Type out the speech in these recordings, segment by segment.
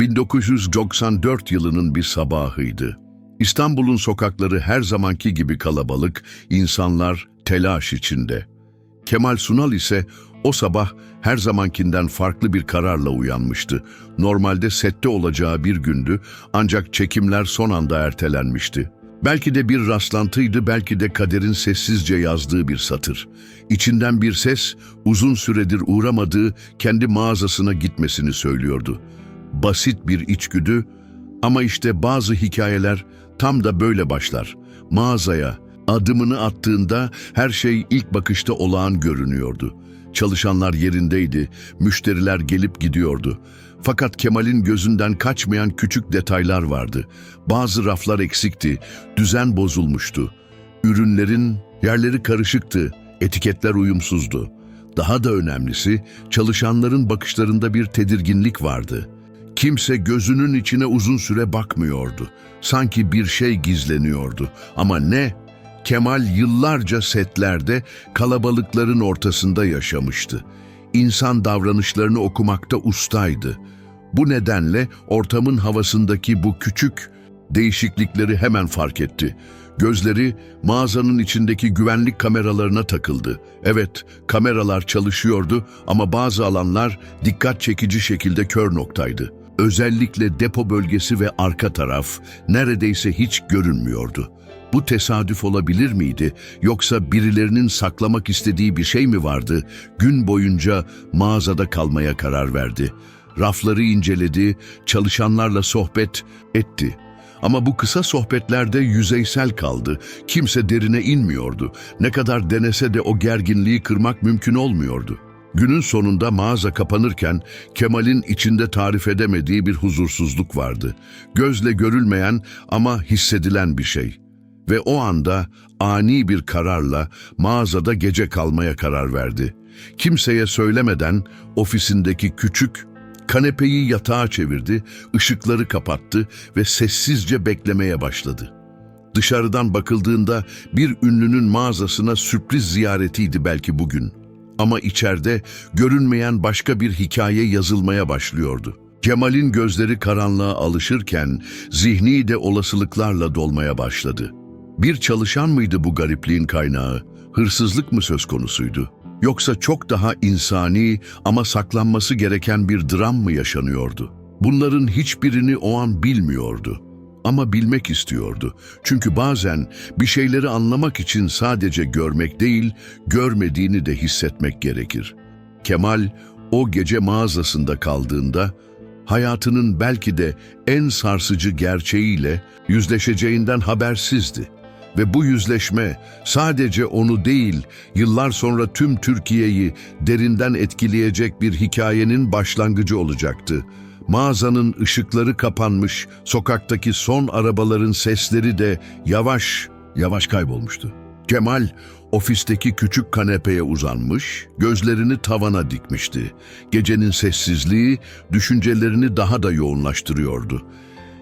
1994 yılının bir sabahıydı. İstanbul'un sokakları her zamanki gibi kalabalık, insanlar telaş içinde. Kemal Sunal ise o sabah her zamankinden farklı bir kararla uyanmıştı. Normalde sette olacağı bir gündü ancak çekimler son anda ertelenmişti. Belki de bir rastlantıydı, belki de kaderin sessizce yazdığı bir satır. İçinden bir ses uzun süredir uğramadığı kendi mağazasına gitmesini söylüyordu. Basit bir içgüdü ama işte bazı hikayeler tam da böyle başlar. Mağazaya adımını attığında her şey ilk bakışta olağan görünüyordu. Çalışanlar yerindeydi, müşteriler gelip gidiyordu. Fakat Kemal'in gözünden kaçmayan küçük detaylar vardı. Bazı raflar eksikti, düzen bozulmuştu. Ürünlerin yerleri karışıktı, etiketler uyumsuzdu. Daha da önemlisi çalışanların bakışlarında bir tedirginlik vardı. Kimse gözünün içine uzun süre bakmıyordu. Sanki bir şey gizleniyordu. Ama ne? Kemal yıllarca setlerde kalabalıkların ortasında yaşamıştı. İnsan davranışlarını okumakta ustaydı. Bu nedenle ortamın havasındaki bu küçük değişiklikleri hemen fark etti. Gözleri mağazanın içindeki güvenlik kameralarına takıldı. Evet, kameralar çalışıyordu ama bazı alanlar dikkat çekici şekilde kör noktaydı. Özellikle depo bölgesi ve arka taraf neredeyse hiç görünmüyordu. Bu tesadüf olabilir miydi yoksa birilerinin saklamak istediği bir şey mi vardı? Gün boyunca mağazada kalmaya karar verdi. Rafları inceledi, çalışanlarla sohbet etti. Ama bu kısa sohbetlerde yüzeysel kaldı. Kimse derine inmiyordu. Ne kadar denese de o gerginliği kırmak mümkün olmuyordu. Günün sonunda mağaza kapanırken Kemal'in içinde tarif edemediği bir huzursuzluk vardı. Gözle görülmeyen ama hissedilen bir şey. Ve o anda ani bir kararla mağazada gece kalmaya karar verdi. Kimseye söylemeden ofisindeki küçük kanepeyi yatağa çevirdi, ışıkları kapattı ve sessizce beklemeye başladı. Dışarıdan bakıldığında bir ünlünün mağazasına sürpriz ziyaretiydi belki bugün. Ama içeride görünmeyen başka bir hikaye yazılmaya başlıyordu. Kemal'in gözleri karanlığa alışırken zihni de olasılıklarla dolmaya başladı. Bir çalışan mıydı bu garipliğin kaynağı? Hırsızlık mı söz konusuydu? Yoksa çok daha insani ama saklanması gereken bir dram mı yaşanıyordu? Bunların hiçbirini o an bilmiyordu. Ama bilmek istiyordu. Çünkü bazen bir şeyleri anlamak için sadece görmek değil, görmediğini de hissetmek gerekir. Kemal o gece mağazasında kaldığında hayatının belki de en sarsıcı gerçeğiyle yüzleşeceğinden habersizdi. Ve bu yüzleşme sadece onu değil, yıllar sonra tüm Türkiye'yi derinden etkileyecek bir hikayenin başlangıcı olacaktı. Mağazanın ışıkları kapanmış, sokaktaki son arabaların sesleri de yavaş yavaş kaybolmuştu. Kemal ofisteki küçük kanepeye uzanmış, gözlerini tavana dikmişti. Gecenin sessizliği düşüncelerini daha da yoğunlaştırıyordu.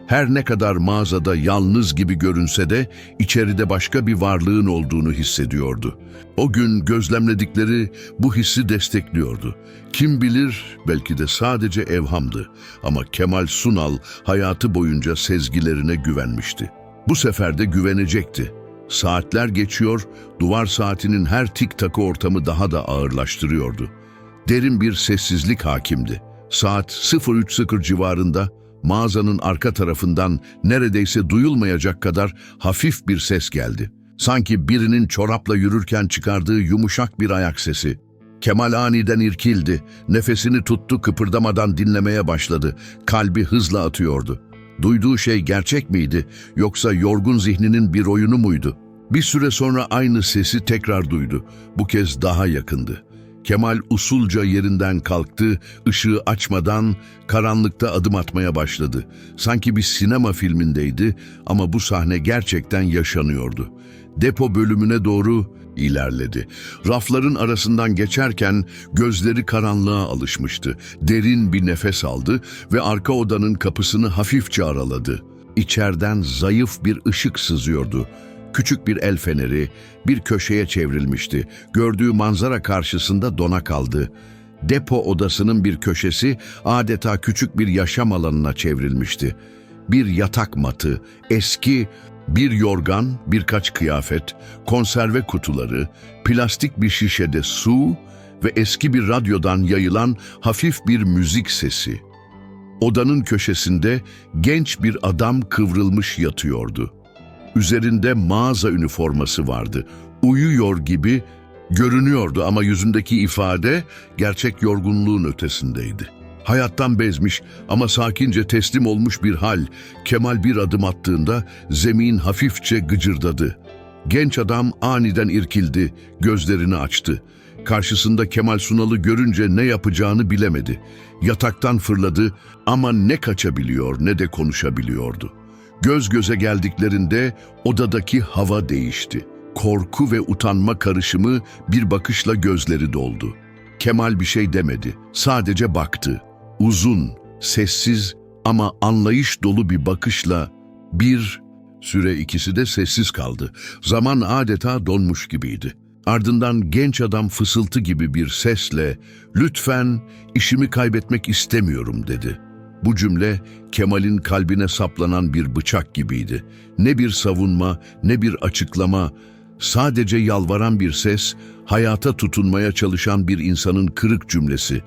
Her ne kadar mağazada yalnız gibi görünse de içeride başka bir varlığın olduğunu hissediyordu. O gün gözlemledikleri bu hissi destekliyordu. Kim bilir belki de sadece evhamdı ama Kemal Sunal hayatı boyunca sezgilerine güvenmişti. Bu sefer de güvenecekti. Saatler geçiyor, duvar saatinin her tik takı ortamı daha da ağırlaştırıyordu. Derin bir sessizlik hakimdi. Saat 03.00 civarında mağazanın arka tarafından neredeyse duyulmayacak kadar hafif bir ses geldi. Sanki birinin çorapla yürürken çıkardığı yumuşak bir ayak sesi. Kemal aniden irkildi, nefesini tuttu kıpırdamadan dinlemeye başladı. Kalbi hızla atıyordu. Duyduğu şey gerçek miydi yoksa yorgun zihninin bir oyunu muydu? Bir süre sonra aynı sesi tekrar duydu. Bu kez daha yakındı. Kemal usulca yerinden kalktı, ışığı açmadan karanlıkta adım atmaya başladı. Sanki bir sinema filmindeydi ama bu sahne gerçekten yaşanıyordu. Depo bölümüne doğru ilerledi. Rafların arasından geçerken gözleri karanlığa alışmıştı. Derin bir nefes aldı ve arka odanın kapısını hafifçe araladı. İçeriden zayıf bir ışık sızıyordu. Küçük bir el feneri bir köşeye çevrilmişti. Gördüğü manzara karşısında dona kaldı. Depo odasının bir köşesi adeta küçük bir yaşam alanına çevrilmişti. Bir yatak matı, eski bir yorgan, birkaç kıyafet, konserve kutuları, plastik bir şişede su ve eski bir radyodan yayılan hafif bir müzik sesi. Odanın köşesinde genç bir adam kıvrılmış yatıyordu. Üzerinde mağaza üniforması vardı. Uyuyor gibi görünüyordu ama yüzündeki ifade gerçek yorgunluğun ötesindeydi. Hayattan bezmiş ama sakince teslim olmuş bir hal. Kemal bir adım attığında zemin hafifçe gıcırdadı. Genç adam aniden irkildi, gözlerini açtı. Karşısında Kemal Sunal'ı görünce ne yapacağını bilemedi. Yataktan fırladı ama ne kaçabiliyor ne de konuşabiliyordu. Göz göze geldiklerinde odadaki hava değişti. Korku ve utanma karışımı bir bakışla gözleri doldu. Kemal bir şey demedi, sadece baktı. Uzun, sessiz ama anlayış dolu bir bakışla bir süre ikisi de sessiz kaldı. Zaman adeta donmuş gibiydi. Ardından genç adam fısıltı gibi bir sesle "Lütfen işimi kaybetmek istemiyorum." dedi. Bu cümle Kemal'in kalbine saplanan bir bıçak gibiydi. Ne bir savunma, ne bir açıklama, sadece yalvaran bir ses, hayata tutunmaya çalışan bir insanın kırık cümlesi.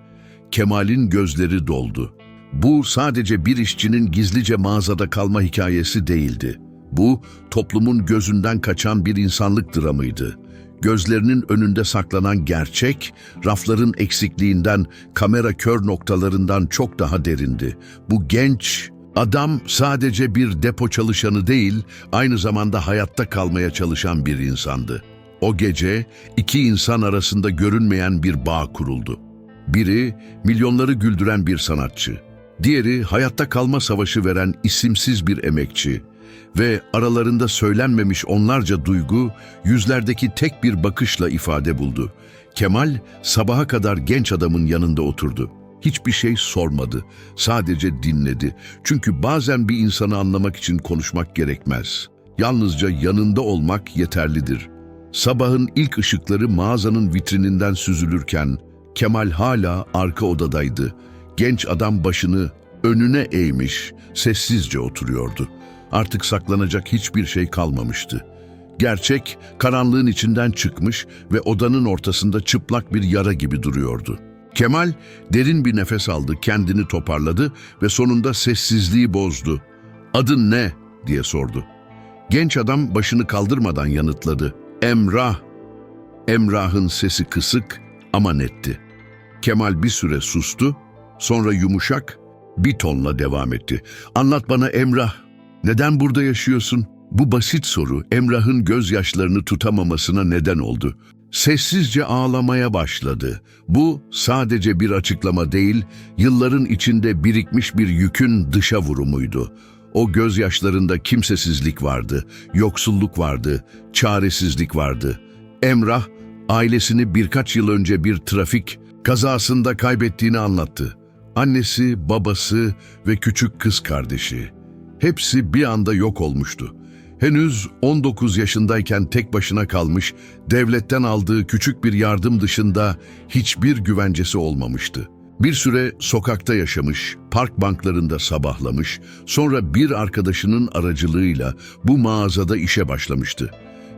Kemal'in gözleri doldu. Bu sadece bir işçinin gizlice mağazada kalma hikayesi değildi. Bu toplumun gözünden kaçan bir insanlık dramıydı. Gözlerinin önünde saklanan gerçek, rafların eksikliğinden, kamera kör noktalarından çok daha derindi. Bu genç adam sadece bir depo çalışanı değil, aynı zamanda hayatta kalmaya çalışan bir insandı. O gece iki insan arasında görünmeyen bir bağ kuruldu. Biri milyonları güldüren bir sanatçı, diğeri hayatta kalma savaşı veren isimsiz bir emekçi ve aralarında söylenmemiş onlarca duygu yüzlerdeki tek bir bakışla ifade buldu. Kemal sabaha kadar genç adamın yanında oturdu. Hiçbir şey sormadı, sadece dinledi. Çünkü bazen bir insanı anlamak için konuşmak gerekmez. Yalnızca yanında olmak yeterlidir. Sabahın ilk ışıkları mağazanın vitrininden süzülürken Kemal hala arka odadaydı. Genç adam başını önüne eğmiş, sessizce oturuyordu. Artık saklanacak hiçbir şey kalmamıştı. Gerçek karanlığın içinden çıkmış ve odanın ortasında çıplak bir yara gibi duruyordu. Kemal derin bir nefes aldı, kendini toparladı ve sonunda sessizliği bozdu. "Adın ne?" diye sordu. Genç adam başını kaldırmadan yanıtladı. Emrah. Emrah'ın sesi kısık ama netti. Kemal bir süre sustu, sonra yumuşak bir tonla devam etti. Anlat bana Emrah, neden burada yaşıyorsun? Bu basit soru Emrah'ın gözyaşlarını tutamamasına neden oldu. Sessizce ağlamaya başladı. Bu sadece bir açıklama değil, yılların içinde birikmiş bir yükün dışa vurumuydu. O gözyaşlarında kimsesizlik vardı, yoksulluk vardı, çaresizlik vardı. Emrah, ailesini birkaç yıl önce bir trafik kazasında kaybettiğini anlattı. Annesi, babası ve küçük kız kardeşi. Hepsi bir anda yok olmuştu. Henüz 19 yaşındayken tek başına kalmış, devletten aldığı küçük bir yardım dışında hiçbir güvencesi olmamıştı. Bir süre sokakta yaşamış, park banklarında sabahlamış, sonra bir arkadaşının aracılığıyla bu mağazada işe başlamıştı.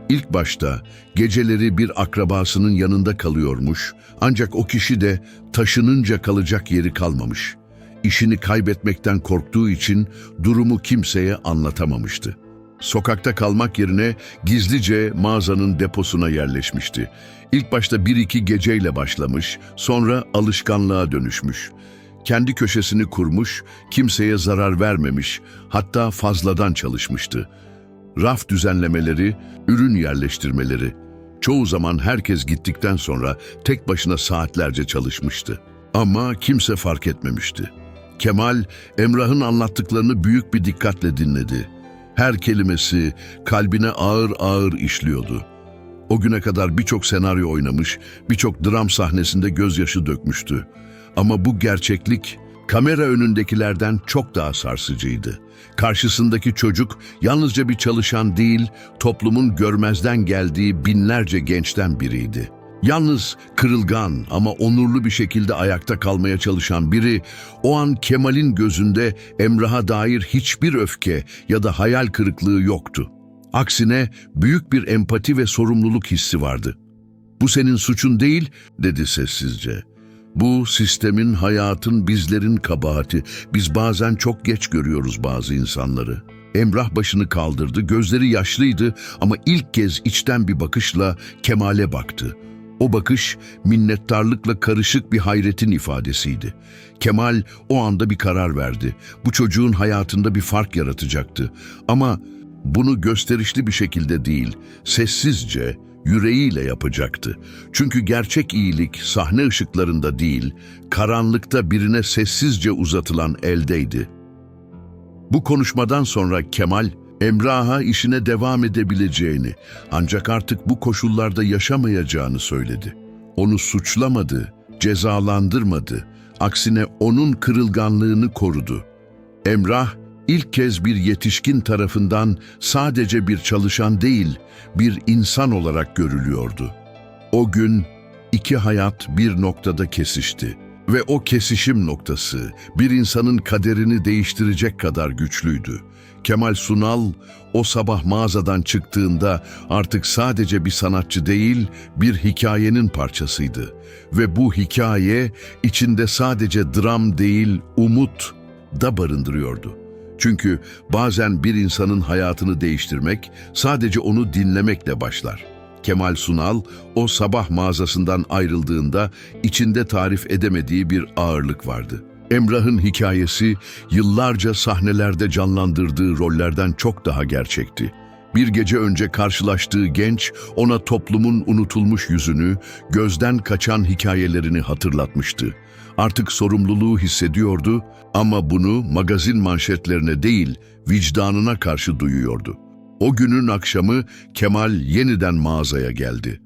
İlk başta geceleri bir akrabasının yanında kalıyormuş ancak o kişi de taşınınca kalacak yeri kalmamış. İşini kaybetmekten korktuğu için durumu kimseye anlatamamıştı. Sokakta kalmak yerine gizlice mağazanın deposuna yerleşmişti. İlk başta bir iki geceyle başlamış, sonra alışkanlığa dönüşmüş. Kendi köşesini kurmuş, kimseye zarar vermemiş, hatta fazladan çalışmıştı. Raf düzenlemeleri, ürün yerleştirmeleri. Çoğu zaman herkes gittikten sonra tek başına saatlerce çalışmıştı. Ama kimse fark etmemişti. Kemal, Emrah'ın anlattıklarını büyük bir dikkatle dinledi. Her kelimesi kalbine ağır ağır işliyordu. O güne kadar birçok senaryo oynamış, birçok dram sahnesinde gözyaşı dökmüştü. Ama bu gerçeklik kamera önündekilerden çok daha sarsıcıydı. Karşısındaki çocuk yalnızca bir çalışan değil, toplumun görmezden geldiği binlerce gençten biriydi. Yalnız kırılgan ama onurlu bir şekilde ayakta kalmaya çalışan biri o an Kemal'in gözünde Emrah'a dair hiçbir öfke ya da hayal kırıklığı yoktu. Aksine büyük bir empati ve sorumluluk hissi vardı. Bu senin suçun değil, dedi sessizce. Bu sistemin, hayatın, bizlerin kabahati. Biz bazen çok geç görüyoruz bazı insanları. Emrah başını kaldırdı, gözleri yaşlıydı ama ilk kez içten bir bakışla Kemal'e baktı. O bakış minnettarlıkla karışık bir hayretin ifadesiydi. Kemal o anda bir karar verdi. Bu çocuğun hayatında bir fark yaratacaktı. Ama bunu gösterişli bir şekilde değil, sessizce, yüreğiyle yapacaktı. Çünkü gerçek iyilik sahne ışıklarında değil, karanlıkta birine sessizce uzatılan eldeydi. Bu konuşmadan sonra Kemal, Emrah'a işine devam edebileceğini, ancak artık bu koşullarda yaşamayacağını söyledi. Onu suçlamadı, cezalandırmadı, aksine onun kırılganlığını korudu. Emrah, ilk kez bir yetişkin tarafından sadece bir çalışan değil, bir insan olarak görülüyordu. O gün iki hayat bir noktada kesişti ve o kesişim noktası bir insanın kaderini değiştirecek kadar güçlüydü. Kemal Sunal o sabah mağazadan çıktığında artık sadece bir sanatçı değil, bir hikayenin parçasıydı. Ve bu hikaye içinde sadece dram değil, umut da barındırıyordu. Çünkü bazen bir insanın hayatını değiştirmek sadece onu dinlemekle başlar. Kemal Sunal o sabah mağazasından ayrıldığında içinde tarif edemediği bir ağırlık vardı. Emrah'ın hikayesi yıllarca sahnelerde canlandırdığı rollerden çok daha gerçekti. Bir gece önce karşılaştığı genç ona toplumun unutulmuş yüzünü, gözden kaçan hikayelerini hatırlatmıştı. Artık sorumluluğu hissediyordu ama bunu magazin manşetlerine değil, vicdanına karşı duyuyordu. O günün akşamı Kemal yeniden mağazaya geldi.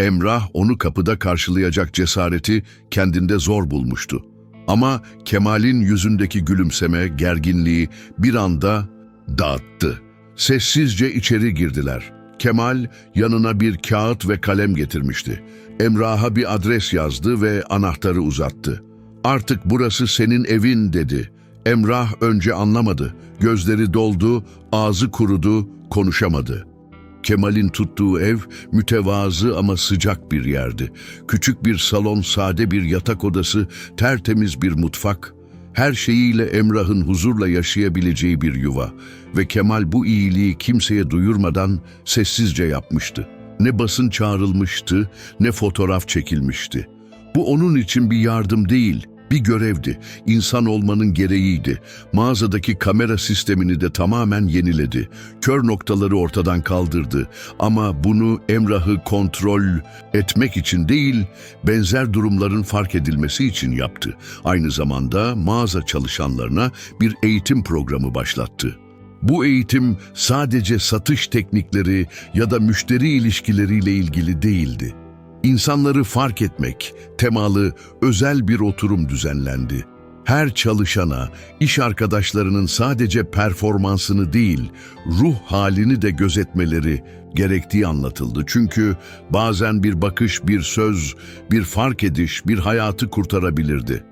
Emrah onu kapıda karşılayacak cesareti kendinde zor bulmuştu. Ama Kemal'in yüzündeki gülümseme, gerginliği bir anda dağıttı. Sessizce içeri girdiler. Kemal yanına bir kağıt ve kalem getirmişti. Emrah'a bir adres yazdı ve anahtarı uzattı. Artık burası senin evin dedi. Emrah önce anlamadı. Gözleri doldu, ağzı kurudu, konuşamadı. Kemal'in tuttuğu ev mütevazı ama sıcak bir yerdi. Küçük bir salon, sade bir yatak odası, tertemiz bir mutfak. Her şeyiyle Emrah'ın huzurla yaşayabileceği bir yuva. Ve Kemal bu iyiliği kimseye duyurmadan sessizce yapmıştı. Ne basın çağrılmıştı, ne fotoğraf çekilmişti. Bu onun için bir yardım değil, bir görevdi. İnsan olmanın gereğiydi. Mağazadaki kamera sistemini de tamamen yeniledi. Kör noktaları ortadan kaldırdı. Ama bunu Emrah'ı kontrol etmek için değil, benzer durumların fark edilmesi için yaptı. Aynı zamanda mağaza çalışanlarına bir eğitim programı başlattı. Bu eğitim sadece satış teknikleri ya da müşteri ilişkileriyle ilgili değildi. İnsanları fark etmek temalı özel bir oturum düzenlendi. Her çalışana, iş arkadaşlarının sadece performansını değil, ruh halini de gözetmeleri gerektiği anlatıldı. Çünkü bazen bir bakış, bir söz, bir fark ediş, bir hayatı kurtarabilirdi.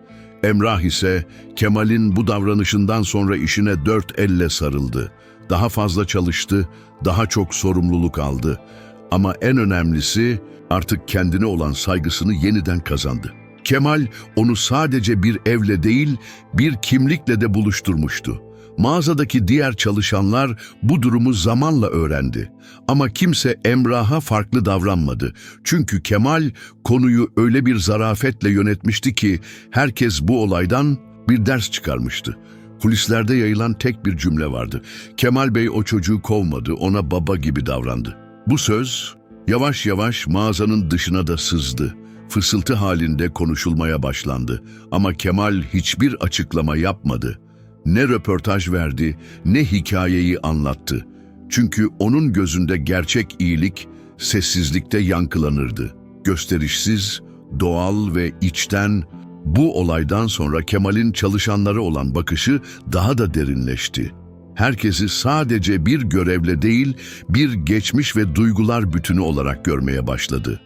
Emrah ise Kemal'in bu davranışından sonra işine dört elle sarıldı. Daha fazla çalıştı, daha çok sorumluluk aldı. Ama en önemlisi artık kendine olan saygısını yeniden kazandı. Kemal onu sadece bir evle değil, bir kimlikle de buluşturmuştu. Mağazadaki diğer çalışanlar bu durumu zamanla öğrendi. Ama kimse Emrah'a farklı davranmadı. Çünkü Kemal konuyu öyle bir zarafetle yönetmişti ki herkes bu olaydan bir ders çıkarmıştı. Kulislerde yayılan tek bir cümle vardı. Kemal Bey o çocuğu kovmadı, ona baba gibi davrandı. Bu söz yavaş yavaş mağazanın dışına da sızdı. Fısıltı halinde konuşulmaya başlandı ama Kemal hiçbir açıklama yapmadı. Ne röportaj verdi, ne hikayeyi anlattı. Çünkü onun gözünde gerçek iyilik sessizlikte yankılanırdı. Gösterişsiz, doğal ve içten bu olaydan sonra Kemal'in çalışanlara olan bakışı daha da derinleşti herkesi sadece bir görevle değil, bir geçmiş ve duygular bütünü olarak görmeye başladı.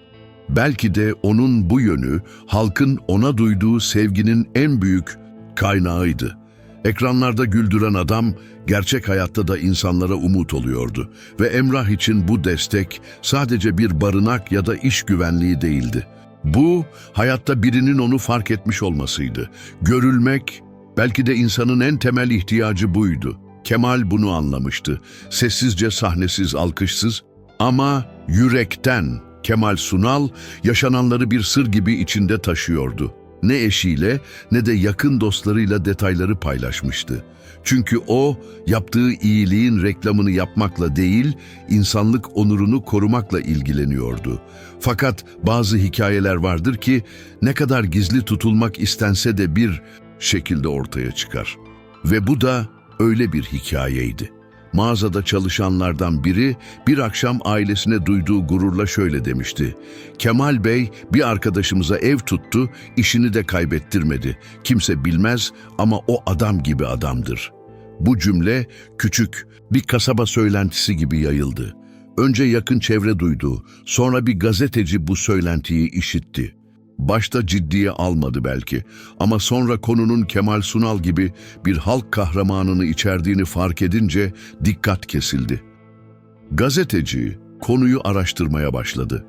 Belki de onun bu yönü halkın ona duyduğu sevginin en büyük kaynağıydı. Ekranlarda güldüren adam gerçek hayatta da insanlara umut oluyordu ve Emrah için bu destek sadece bir barınak ya da iş güvenliği değildi. Bu hayatta birinin onu fark etmiş olmasıydı. Görülmek belki de insanın en temel ihtiyacı buydu. Kemal bunu anlamıştı. Sessizce, sahnesiz, alkışsız ama yürekten Kemal Sunal yaşananları bir sır gibi içinde taşıyordu. Ne eşiyle ne de yakın dostlarıyla detayları paylaşmıştı. Çünkü o yaptığı iyiliğin reklamını yapmakla değil, insanlık onurunu korumakla ilgileniyordu. Fakat bazı hikayeler vardır ki ne kadar gizli tutulmak istense de bir şekilde ortaya çıkar. Ve bu da öyle bir hikayeydi. Mağazada çalışanlardan biri bir akşam ailesine duyduğu gururla şöyle demişti. Kemal Bey bir arkadaşımıza ev tuttu, işini de kaybettirmedi. Kimse bilmez ama o adam gibi adamdır. Bu cümle küçük bir kasaba söylentisi gibi yayıldı. Önce yakın çevre duydu, sonra bir gazeteci bu söylentiyi işitti. Başta ciddiye almadı belki ama sonra konunun Kemal Sunal gibi bir halk kahramanını içerdiğini fark edince dikkat kesildi. Gazeteci konuyu araştırmaya başladı.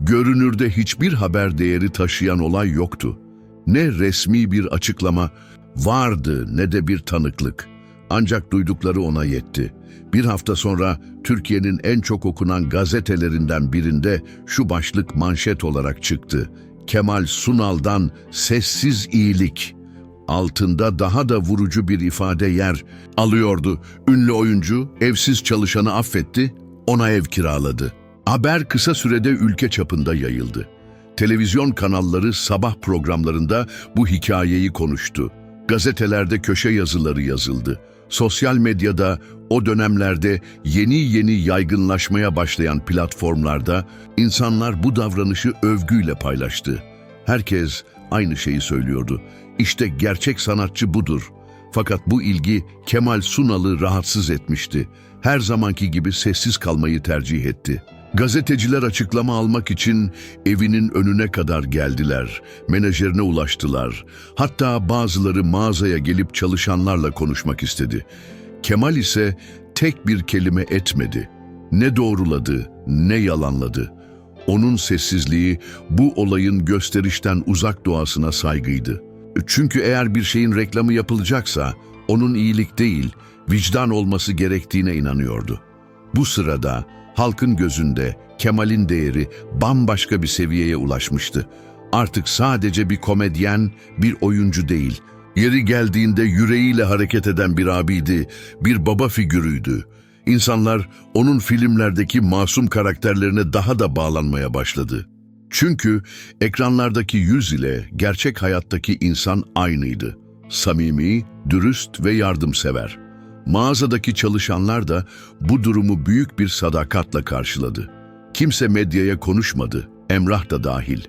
Görünürde hiçbir haber değeri taşıyan olay yoktu. Ne resmi bir açıklama vardı ne de bir tanıklık. Ancak duydukları ona yetti. Bir hafta sonra Türkiye'nin en çok okunan gazetelerinden birinde şu başlık manşet olarak çıktı. Kemal Sunal'dan sessiz iyilik. Altında daha da vurucu bir ifade yer alıyordu. Ünlü oyuncu evsiz çalışanı affetti, ona ev kiraladı. Haber kısa sürede ülke çapında yayıldı. Televizyon kanalları sabah programlarında bu hikayeyi konuştu. Gazetelerde köşe yazıları yazıldı. Sosyal medyada o dönemlerde yeni yeni yaygınlaşmaya başlayan platformlarda insanlar bu davranışı övgüyle paylaştı. Herkes aynı şeyi söylüyordu. İşte gerçek sanatçı budur. Fakat bu ilgi Kemal Sunal'ı rahatsız etmişti. Her zamanki gibi sessiz kalmayı tercih etti. Gazeteciler açıklama almak için evinin önüne kadar geldiler. Menajerine ulaştılar. Hatta bazıları mağazaya gelip çalışanlarla konuşmak istedi. Kemal ise tek bir kelime etmedi. Ne doğruladı, ne yalanladı. Onun sessizliği bu olayın gösterişten uzak doğasına saygıydı. Çünkü eğer bir şeyin reklamı yapılacaksa onun iyilik değil, vicdan olması gerektiğine inanıyordu. Bu sırada halkın gözünde Kemal'in değeri bambaşka bir seviyeye ulaşmıştı. Artık sadece bir komedyen, bir oyuncu değil, yeri geldiğinde yüreğiyle hareket eden bir abiydi, bir baba figürüydü. İnsanlar onun filmlerdeki masum karakterlerine daha da bağlanmaya başladı. Çünkü ekranlardaki yüz ile gerçek hayattaki insan aynıydı. Samimi, dürüst ve yardımsever. Mağazadaki çalışanlar da bu durumu büyük bir sadakatle karşıladı. Kimse medyaya konuşmadı, Emrah da dahil.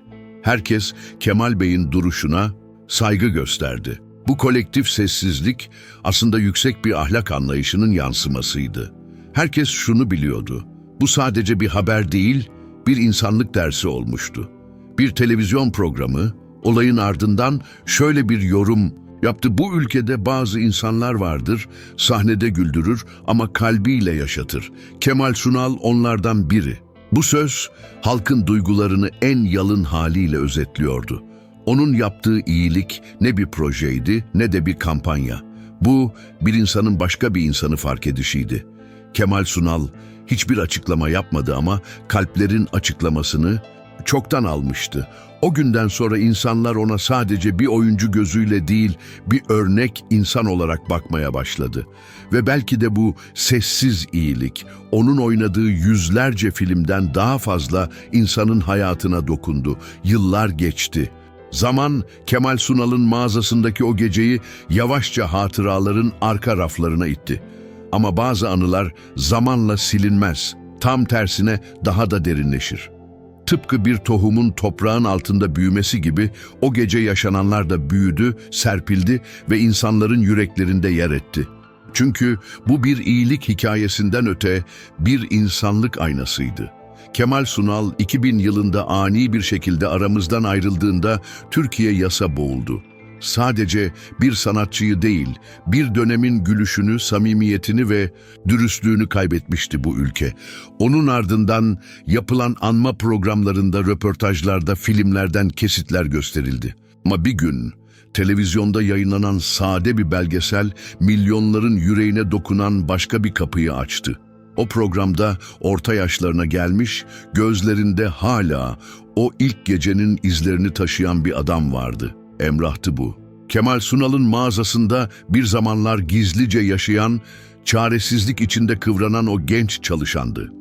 Herkes Kemal Bey'in duruşuna saygı gösterdi. Bu kolektif sessizlik aslında yüksek bir ahlak anlayışının yansımasıydı. Herkes şunu biliyordu. Bu sadece bir haber değil, bir insanlık dersi olmuştu. Bir televizyon programı olayın ardından şöyle bir yorum yaptı. Bu ülkede bazı insanlar vardır, sahnede güldürür ama kalbiyle yaşatır. Kemal Sunal onlardan biri. Bu söz halkın duygularını en yalın haliyle özetliyordu. Onun yaptığı iyilik ne bir projeydi ne de bir kampanya. Bu bir insanın başka bir insanı fark edişiydi. Kemal Sunal hiçbir açıklama yapmadı ama kalplerin açıklamasını çoktan almıştı. O günden sonra insanlar ona sadece bir oyuncu gözüyle değil, bir örnek insan olarak bakmaya başladı. Ve belki de bu sessiz iyilik, onun oynadığı yüzlerce filmden daha fazla insanın hayatına dokundu. Yıllar geçti. Zaman Kemal Sunal'ın mağazasındaki o geceyi yavaşça hatıraların arka raflarına itti. Ama bazı anılar zamanla silinmez. Tam tersine daha da derinleşir. Tıpkı bir tohumun toprağın altında büyümesi gibi o gece yaşananlar da büyüdü, serpildi ve insanların yüreklerinde yer etti. Çünkü bu bir iyilik hikayesinden öte bir insanlık aynasıydı. Kemal Sunal 2000 yılında ani bir şekilde aramızdan ayrıldığında Türkiye yasa boğuldu. Sadece bir sanatçıyı değil, bir dönemin gülüşünü, samimiyetini ve dürüstlüğünü kaybetmişti bu ülke. Onun ardından yapılan anma programlarında, röportajlarda, filmlerden kesitler gösterildi. Ama bir gün televizyonda yayınlanan sade bir belgesel milyonların yüreğine dokunan başka bir kapıyı açtı. O programda orta yaşlarına gelmiş, gözlerinde hala o ilk gecenin izlerini taşıyan bir adam vardı. Emrah'tı bu. Kemal Sunal'ın mağazasında bir zamanlar gizlice yaşayan, çaresizlik içinde kıvranan o genç çalışandı.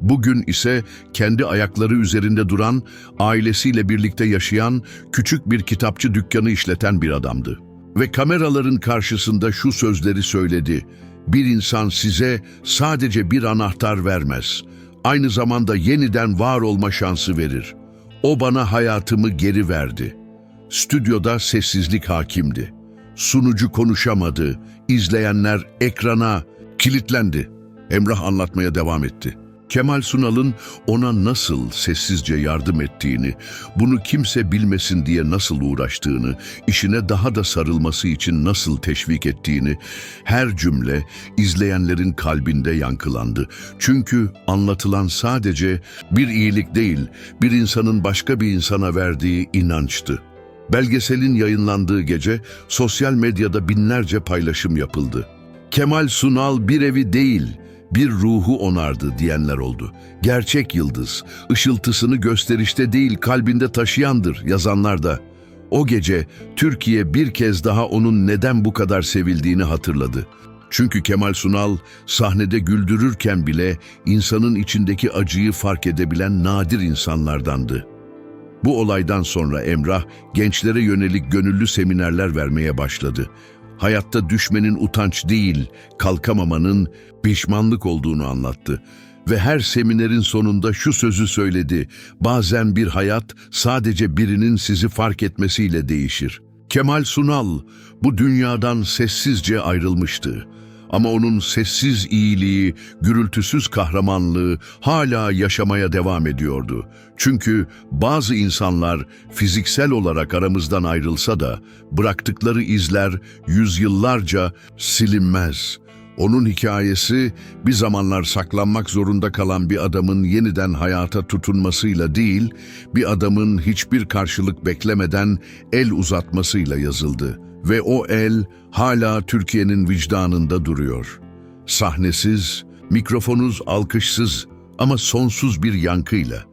Bugün ise kendi ayakları üzerinde duran, ailesiyle birlikte yaşayan, küçük bir kitapçı dükkanı işleten bir adamdı. Ve kameraların karşısında şu sözleri söyledi. Bir insan size sadece bir anahtar vermez. Aynı zamanda yeniden var olma şansı verir. O bana hayatımı geri verdi. Stüdyoda sessizlik hakimdi. Sunucu konuşamadı. İzleyenler ekrana kilitlendi. Emrah anlatmaya devam etti. Kemal Sunal'ın ona nasıl sessizce yardım ettiğini, bunu kimse bilmesin diye nasıl uğraştığını, işine daha da sarılması için nasıl teşvik ettiğini, her cümle izleyenlerin kalbinde yankılandı. Çünkü anlatılan sadece bir iyilik değil, bir insanın başka bir insana verdiği inançtı. Belgeselin yayınlandığı gece sosyal medyada binlerce paylaşım yapıldı. Kemal Sunal bir evi değil, bir ruhu onardı diyenler oldu. Gerçek yıldız, ışıltısını gösterişte değil kalbinde taşıyandır yazanlar da. O gece Türkiye bir kez daha onun neden bu kadar sevildiğini hatırladı. Çünkü Kemal Sunal sahnede güldürürken bile insanın içindeki acıyı fark edebilen nadir insanlardandı. Bu olaydan sonra Emrah gençlere yönelik gönüllü seminerler vermeye başladı. Hayatta düşmenin utanç değil, kalkamamanın pişmanlık olduğunu anlattı. Ve her seminerin sonunda şu sözü söyledi. Bazen bir hayat sadece birinin sizi fark etmesiyle değişir. Kemal Sunal bu dünyadan sessizce ayrılmıştı. Ama onun sessiz iyiliği, gürültüsüz kahramanlığı hala yaşamaya devam ediyordu. Çünkü bazı insanlar fiziksel olarak aramızdan ayrılsa da bıraktıkları izler yüzyıllarca silinmez. Onun hikayesi bir zamanlar saklanmak zorunda kalan bir adamın yeniden hayata tutunmasıyla değil, bir adamın hiçbir karşılık beklemeden el uzatmasıyla yazıldı ve o el hala Türkiye'nin vicdanında duruyor. Sahnesiz, mikrofonuz alkışsız ama sonsuz bir yankıyla.